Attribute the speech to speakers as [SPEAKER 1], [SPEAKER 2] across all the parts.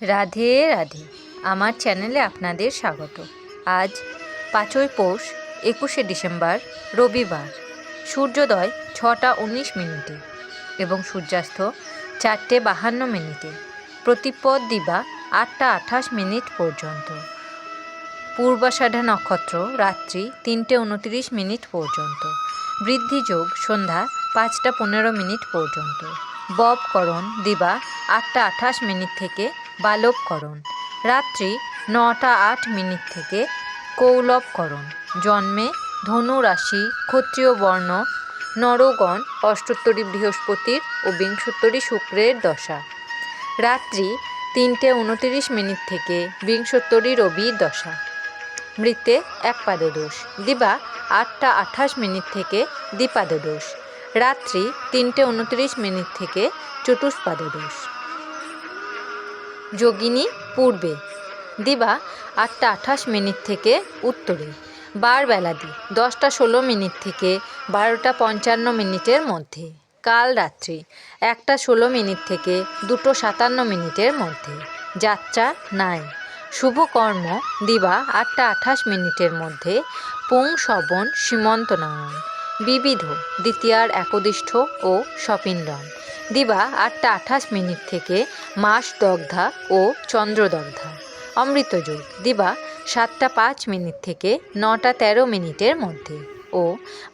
[SPEAKER 1] রাধে রাধে। আমার চ্যানেলে আপনাদের স্বাগত। আজ পাঁচই পৌষ, একুশে ডিসেম্বর, রবিবার। সূর্যোদয় ছটা উনিশ মিনিটে এবং সূর্যাস্ত চারটে বাহান্ন মিনিটে। প্রতিপদ দিবা আটটা আঠাশ মিনিট পর্যন্ত। পূর্বাষাঢ়া নক্ষত্র রাত্রি তিনটে উনত্রিশ মিনিট পর্যন্ত। বৃদ্ধিযোগ সন্ধ্যা পাঁচটা পনেরো মিনিট পর্যন্ত। ববকরণ দিবা আটটা আঠাশ মিনিট থেকে বালবকরণ রাত্রি নটা আট মিনিট থেকে কৌলবকরণ জন্মে ধনু রাশি ক্ষত্রিয় বর্ণ, নরগণ, অষ্টোত্তরী বৃহস্পতির ও বিংশোত্তরী শুক্রের দশা। রাত্রি তিনটে উনতিরিশ মিনিট থেকে বিংশোত্তরী রবির দশা। মৃতে এক পাদদোষ দিবা আটটা আঠাশ মিনিট থেকে দ্বিপাদদোষ। রাত্রি তিনটে উনত্রিশ মিনিট থেকে চতুষ্পাদদোষ। যোগিনী পূর্বে। দিবা আটটা আঠাশ মিনিট থেকে উত্তরে। বার বেলাদি, দশটা ষোলো মিনিট থেকে বারোটা পঞ্চান্ন মিনিটের মধ্যে। কাল রাত্রি, একটা ষোলো মিনিট থেকে দুটো সাতান্ন মিনিটের মধ্যে। যাত্রা নাই। শুভ কর্ম, দিবা আটটা আঠাশ মিনিটের মধ্যে। পুং, শবন, সীমন্ত নয়ন বিবিধ, দ্বিতীয়ার একদিষ্ঠ ও সপিণ্ডন দিবা আটটা আঠাশ মিনিট থেকে মাস দগ্ধা ও চন্দ্রদগ্ধা। অমৃতযোগ দিবা সাতটা পাঁচ মিনিট থেকে নটা তেরো মিনিটের মধ্যে ও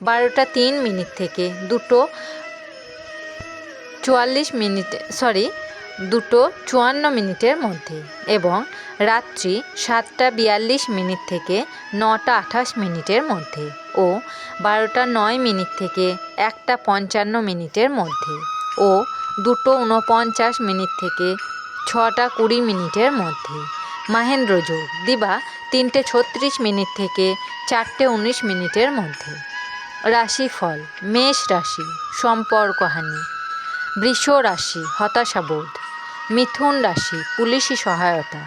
[SPEAKER 1] বারোটা তিন মিনিট থেকে দুটো চুয়াল্লিশ মিনিট সরি দুটো চুয়ান্ন মিনিটের মধ্যে এবং রাত্রি সাতটা বিয়াল্লিশ মিনিট থেকে নটা আঠাশ মিনিটের মধ্যে ও বারোটা নয় মিনিট থেকে একটা পঞ্চান্ন মিনিটের মধ্যে ও দুটো উনপঞ্চাশ মিনিট থেকে ছটা কুড়ি মিনিটের মধ্যে। মাহেন্দ্র যোগ দিবা তিনটে ছত্রিশ মিনিট থেকে চারটে উনিশ মিনিটের মধ্যে। রাশিফল, মেষ রাশি সম্পর্কহানি বৃষ রাশি, হতাশাবোধ। মিথুন রাশি, পুলিশি সহায়তা।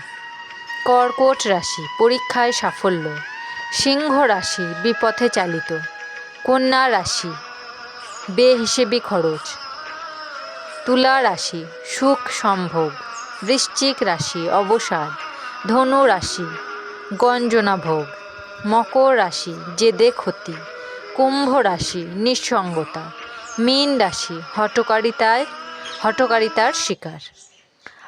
[SPEAKER 1] কর্কট রাশি, পরীক্ষায় সাফল্য। সিংহ রাশি, বিপথে চালিত। কন্যা রাশি, বেহিসেবি খরচ। তুলা রাশি, সুখ সম্ভোগ। বৃশ্চিক রাশি, অবসাদ। ধনু রাশি, গঞ্জনা ভোগ। মকর রাশি, জেদে ক্ষতি। কুম্ভ রাশি, নিঃসঙ্গতা। মীন রাশি হটকারিতায় হটকারিতার শিকার।